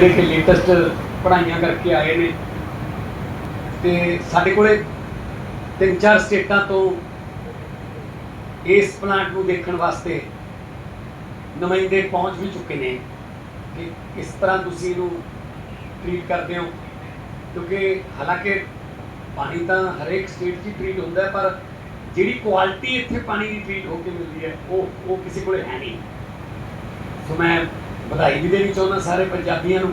ਜਿਹੜੇ ਕਿ ਲੇਟੈਸਟ ਪੜ੍ਹਾਈਆਂ ਕਰਕੇ ਆਏ ਨੇ। ਤੇ ਸਾਡੇ ਕੋਲੇ ਤਿੰਨ ਚਾਰ ਸਟੇਟਾਂ ਤੋਂ ਇਸ ਪਲਾਂਟ ਨੂੰ ਦੇਖਣ ਵਾਸਤੇ ਨੁਮਾਇੰਦੇ ਪਹੁੰਚ ਵੀ ਚੁੱਕੇ ਨੇ ਕਿ ਕਿਸ ਤਰ੍ਹਾਂ ਤੁਸੀਂ ਇਹਨੂੰ ਟ੍ਰੀਟ ਕਰਦੇ ਹੋ। ਕਿਉਂਕਿ ਹਾਲਾਂਕਿ ਪਾਣੀ ਤਾਂ ਹਰੇਕ ਸਟੇਟ 'ਚ ਟ੍ਰੀਟ ਹੁੰਦਾ ਹੈ, ਪਰ ਜਿਹੜੀ ਕੁਆਲਿਟੀ ਇੱਥੇ ਪਾਣੀ ਦੀ ਟ੍ਰੀਟ ਹੋ ਕੇ ਮਿਲਦੀ ਹੈ, ਉਹ ਉਹ ਕਿਸੇ ਕੋਲੇ ਹੈ ਨਹੀਂ। ਸੋ ਮੈਂ ਵਧਾਈ ਵੀ ਦੇਣੀ ਚਾਹੁੰਦਾ ਸਾਰੇ ਪੰਜਾਬੀਆਂ ਨੂੰ,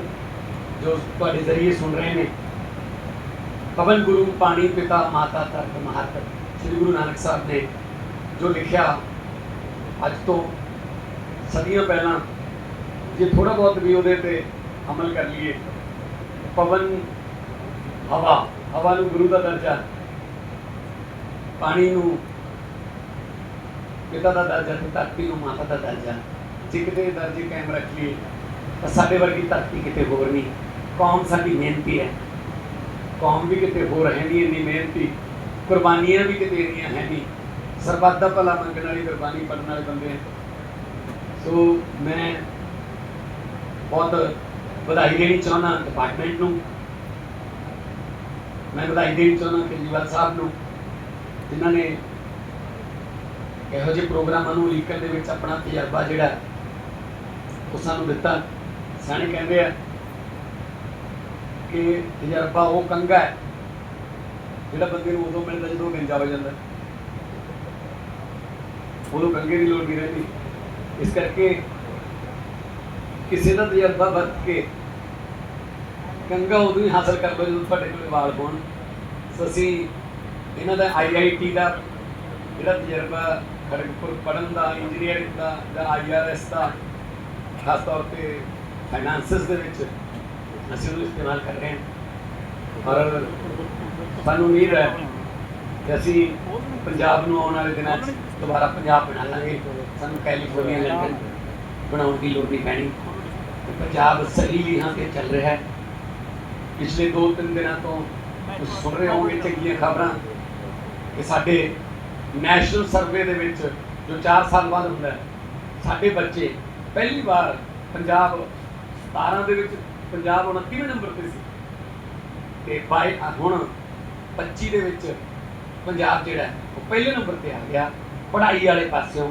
ਜੋ ਤੁਹਾਡੇ ਜ਼ਰੀਏ ਸੁਣ ਰਹੇ ਨੇ। ਪਵਨ ਗੁਰੂ ਪਾਣੀ ਪਿਤਾ ਮਾਤਾ ਧਰਤ ਮਹਤ ਸ੍ਰੀ ਗੁਰੂ ਨਾਨਕ ਸਾਹਿਬ ਨੇ ਜੋ ਲਿਖਿਆ ਅੱਜ ਤੋਂ ਸਦੀਆਂ ਪਹਿਲਾਂ, ਜੇ ਥੋੜਾ ਬਹੁਤ ਵੀ ਉਹਦੇ ਤੇ ਅਮਲ ਕਰ ਲਈਏ, ਪਵਨ ਹਵਾ ਹਵਾ ਨੂੰ ਗੁਰੂ ਦਾ ਦਰਜਾ, ਪਾਣੀ ਨੂੰ ਪਿਤਾ ਦਾ ਦਰਜਾ ਤੇ ਧਰਤੀ ਨੂੰ ਮਾਤਾ ਦਾ ਦਰਜਾ। ਜੇ ਕਿਤੇ ਦਰਜੇ ਕਾਇਮ ਰੱਖੀਏ ਤਾਂ ਸਾਡੇ ਵਰਗੀ ਧਰਤੀ ਕਿਤੇ ਹੋਰ ਨਹੀਂ। ਕੌਮ ਸਾਡੀ ਮਿਹਨਤੀ ਹੈ। ਕੌਮ ਵੀ ਕਿਤੇ ਹੋਰ ਹੈ ਨਹੀਂ ਇੰਨੀ ਮਿਹਨਤੀ। ਕੁਰਬਾਨੀਆਂ ਵੀ ਕਿਤੇ ਇੰਨੀਆਂ ਹੈ ਨਹੀਂ ਸਰਬੱਤ ਦਾ ਭਲਾ ਮੰਗਣ ਵਾਲੀ ਕੁਰਬਾਨੀ ਕਰਨ ਵਾਲੇ ਬੰਦੇ ਸੋ ਮੈਂ ਬਹੁਤ ਵਧਾਈ ਦੇਣੀ ਚਾਹੁੰਦਾ ਡਿਪਾਰਟਮੈਂਟ ਨੂੰ। ਮੈਂ ਵਧਾਈ ਦੇਣੀ ਚਾਹੁੰਦਾ ਕੇਜਰੀਵਾਲ ਸਾਹਿਬ ਨੂੰ, ਜਿਨ੍ਹਾਂ ਨੇ ਇਹੋ ਜਿਹੇ ਪ੍ਰੋਗਰਾਮਾਂ ਨੂੰ ਉਲੀਕਣ ਦੇ ਵਿੱਚ ਆਪਣਾ ਤਜਰਬਾ ਜਿਹੜਾ ਉਹ ਸਾਨੂੰ ਦਿੱਤਾ। ਸਿਆਣੇ ਕਹਿੰਦੇ ਆ ਕਿ ਤਜਰਬਾ ਉਹ ਕੰਗਾ ਹੈ, ਜਿਹੜਾ ਬੰਦੇ ਨੂੰ ਉਦੋਂ ਮਿਲਦਾ ਜਦੋਂ ਗੰਜਾ ਹੋ ਜਾਂਦਾ। ਉਦੋਂ ਕੰਗੇ ਦੀ ਲੋੜ ਨਹੀਂ ਰਹਿੰਦੀ। ਇਸ ਕਰਕੇ ਕਿਸੇ ਦਾ ਤਜਰਬਾ ਵਰਤ ਕੇ ਕੰਗਾ ਉਦੋਂ ਹੀ ਹਾਸਲ ਕਰ ਲਓ ਜਦੋਂ ਤੁਹਾਡੇ ਕੋਲ ਵਾਲ ਹੋਣ। ਸੋ ਅਸੀਂ ਇਹਨਾਂ ਦਾ ਆਈਆਈਟੀ ਦਾ ਜਿਹੜਾ ਤਜਰਬਾ ਖੜਗਪੁਰ ਪੜਨ ਦਾ ਇੰਜੀਨੀਅਰਿੰਗ ਦਾ, ਜਾਂ ਆਈਆਰਐਸ ਦਾ ਖਾਸ ਤੌਰ ਤੇ ਫਾਈਨਾਂਸਸ ਦੇ ਵਿੱਚ ਅਸੀਂ ਉਹਨੂੰ ਇਸਤੇਮਾਲ ਕਰ ਰਹੇ ਹਾਂ ਔਰ ਸਾਨੂੰ ਉਮੀਦ ਹੈ ਕਿ ਅਸੀਂ ਪੰਜਾਬ ਨੂੰ ਆਉਣ ਵਾਲੇ ਦਿਨਾਂ 'ਚ ਦੁਬਾਰਾ ਪੰਜਾਬ ਬਣਾ ਲਾਂਗੇ ਸਾਨੂੰ ਕੈਲੀਫੋਰਨੀਆ ਲੰਡਨ ਬਣਾਉਣ ਦੀ ਲੋੜ ਨਹੀਂ ਪੈਣੀ ਪੰਜਾਬ ਸਹੀ ਲੀਹਾਂ ਤੇ ਚੱਲ ਰਿਹਾ ਹੈ ਪਿਛਲੇ 2-3 ਦਿਨਾਂ ਤੋਂ ਤੁਸੀਂ ਸੁਣ ਰਹੇ ਹੋਗੇ ਚੰਗੀਆਂ ਖਬਰਾਂ ਕਿ ਸਾਡੇ ਨੈਸ਼ਨਲ ਸਰਵੇ ਦੇ ਵਿੱਚ ਜੋ 4 ਸਾਲ ਬਾਅਦ ਹੁੰਦਾ ਸਾਡੇ ਬੱਚੇ ਪਹਿਲੀ ਵਾਰ ਪੰਜਾਬ 17 ਦੇ ਵਿੱਚ ਪੰਜਾਬ 29ਵੇਂ ਨੰਬਰ ਤੇ ਸੀ। ਤੇ ਬਾਈ ਹੁਣ 25 ਦੇ ਵਿੱਚ ਪੰਜਾਬ ਜਿਹੜਾ ਉਹ ਪਹਿਲੇ ਨੰਬਰ ਤੇ ਆ ਗਿਆ। ਪੜ੍ਹਾਈ ਵਾਲੇ ਪਾਸਿਓਂ,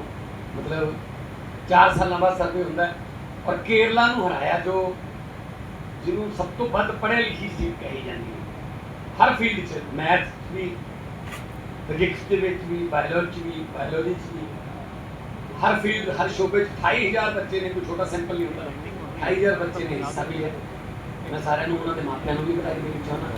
ਮਤਲਬ 4 ਸਾਲਾਂ ਬਾਅਦ ਸਰਵੇ ਹੁੰਦਾ ਹੈ। ਔਰ ਕੇਰਲਾ ਨੂੰ ਹਰਾਇਆ, ਜੋ ਜਿਹਨੂੰ ਸਭ ਤੋਂ ਵੱਧ ਪੜ੍ਹੇ ਲਿਖੀ ਸੀ ਕਹੀ ਜਾਂਦੀ ਹੈ। ਹਰ ਫੀਲਡ 'ਚ ਮੈਥ ਵੀ ਫਿਜ਼ਿਕਸ ਦੇ ਵਿੱਚ ਵੀ ਬਾਇਓਲੋਜੀ ਵੀ ਬਾਇਓਲੋਜੀ 'ਚ ਵੀ। ਹਰ ਫੀਲਡ ਹਰ ਸ਼ੋਬੇ 'ਚ 28000 ਬੱਚੇ ਨੇ, ਕੋਈ ਛੋਟਾ ਸੈਂਪਲ ਨਹੀਂ ਹੁੰਦਾ। 28000 ਬੱਚੇ ਨੇ, ਹਿੱਸਾ ਵੀ ਹੈ। ਮੈਂ ਸਾਰਿਆਂ ਨੂੰ ਉਹਨਾਂ ਦੇ ਮਾਪਿਆਂ ਨੂੰ ਵੀ ਵਧਾਈ ਦੇਣੀ ਚਾਹੁੰਦਾ